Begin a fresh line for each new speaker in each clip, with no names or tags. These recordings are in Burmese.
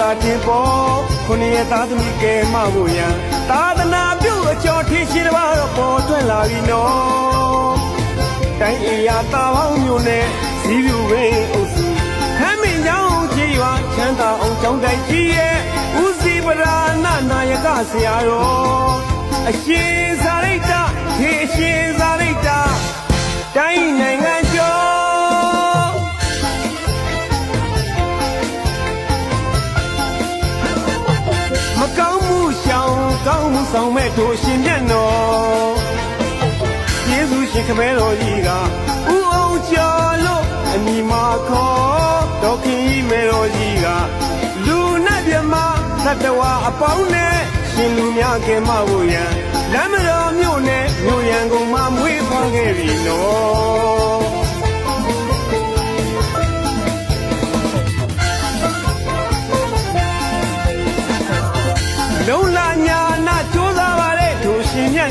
သာတင်ပေါ်ခုနှစ်ရဲ့သားသမီးကဲမဖို့ရန်သာသနာပြုအကျော်ထင်းရှိတစ်ပါးတော့ပေါ်ထွန်းလာပြီနော်တိုင်းအေရတာပေါင်းမျိုးနဲ့ဇီးပြူဝင်းအုပ်စုခမ်းမင်းချောင်းကြီးရွာချမ်းသာအောင်ကျောင်းတိုင်းကြီးရဲ့ဦးစီးပရာဏနာယကဆရာတော်အရှင်သာရိတ္တဒီအရှင်သာရိတ္တ ဆောင်မဲ့တို့ရှင်မြတ်တော်ယေရှုရှင်ခမဲတော်ကြီးကဥအောင်ကျော်လို့အမိမခေါ်တော်ခင်ကြီးမဲတော်ကြီးကလူနဲ့မြမသတ္တဝါအပေါင်းနဲ့ရှင်လူများကဲမဖို့ရန်လမ်းမတော်မြို့နဲ့မြို့ရန်ကုန်မှာမွေးဖွားခဲ့ပြီနော်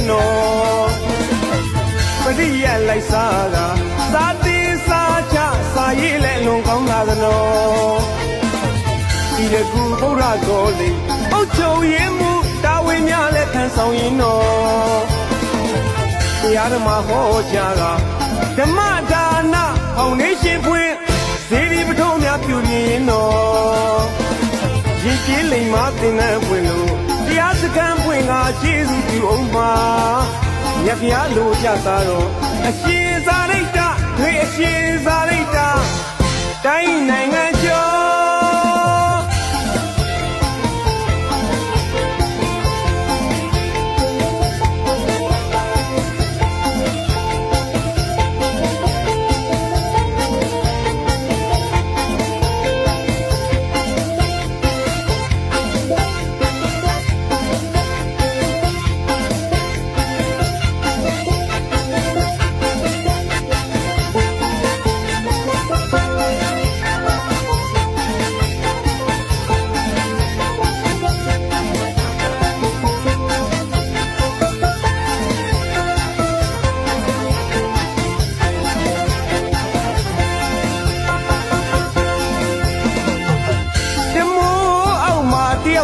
ရှင်မြတ်တော်ပရိယလိုက်စားကသာတိစားချစာရေးလဲလွန်ကောင်းလာသနော်ဒီတကူဗုဒ္ဓတော်လေးအုတ်ချုပ်ရင်မူတာဝန်များလဲထမ်းဆောင်ရင်တော်တရားဓမ္မဟောကြားကဓမ္မဒါနဖောင်ဒေးရှင်းဖွင့်ဇေဒီပထုံးများပြုပြင်ရင်တော်ရည်ကြီးလိမ်မတင်တဲ့ပွင့်လို့ တရားစခန်းပွင့်ကခြေစုပြုအောင်ပါမြတ်ဖျားလိုကြတာတော့အရှင်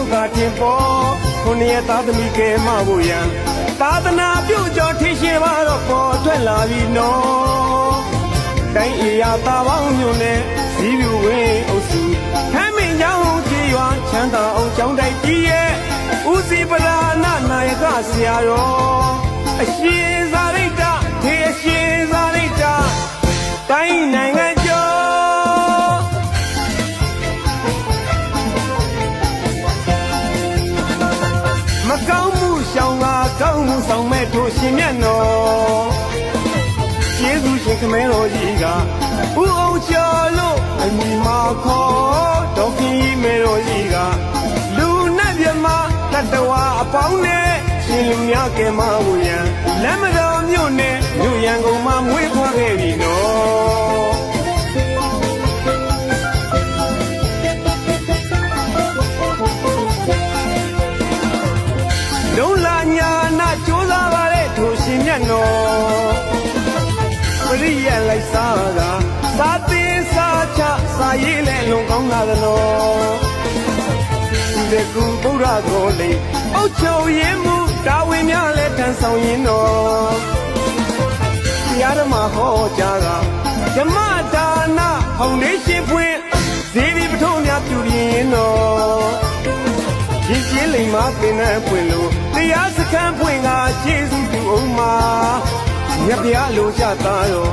က်မှာတယောက်သာတင်ပေါ်ခုနှစ်ရဲ့သားသမီးကဲမဖို့ရန်သာသနာပြုကြောထင်ရှင်ပါတော့ပေါ်ထွက်လာပြီနော်တိုင်းအေရတာပေါင်းမျိုးနဲ့ဇီးပြူဝင်းအုပ်စုခမ်းမင်းချောင်းကြီးရွာချမ်းသာအောင်ကျောင်းတိုက်ကြီးရဲ့ဦးစီးပရာဏနာယကဆရာတော်အရှင် ရှင်မြတ်တော်ကျေးဇူးရှင်ခမဲတော်ကြီးကဥအောင်ကျော်လို့အမိမခေါ်တော်ခင်ကြီးမဲတော်ကြီးကလူနဲ့မြမတတဝါအပေါင်းနဲ့ရှင်လူများကဲမဝရန်လက်မတော်မြို့နဲ့မြို့ရန်ကုန်မှာမွေးဖွားခဲ့ပြီနော် ထိုရှင်မြတ်တော်ပရိယလိုက်စားကသာသေးစားချစာရေးလဲလွန်ကောင်းလာသနော်ဒီတကူဗုဒ္ဓတော်လေးအုတ်ချုပ်ရင်မူတာဝန်များလဲထမ်းဆောင်ရင်တော်တရားဓမ္မဟောကြားကဓမ္မဒါနဖောင်ဒေးရှင်းဖွင့်ဇေဒီပထုံးများပြုရင်တော် ရည်ကြီးလိမ်မပင်နဲ့ပွင့်လို့တရားစခန်းပွင့်ကခြေစုသူအောင်မှာမြတ်ပြားလိုချတာတော့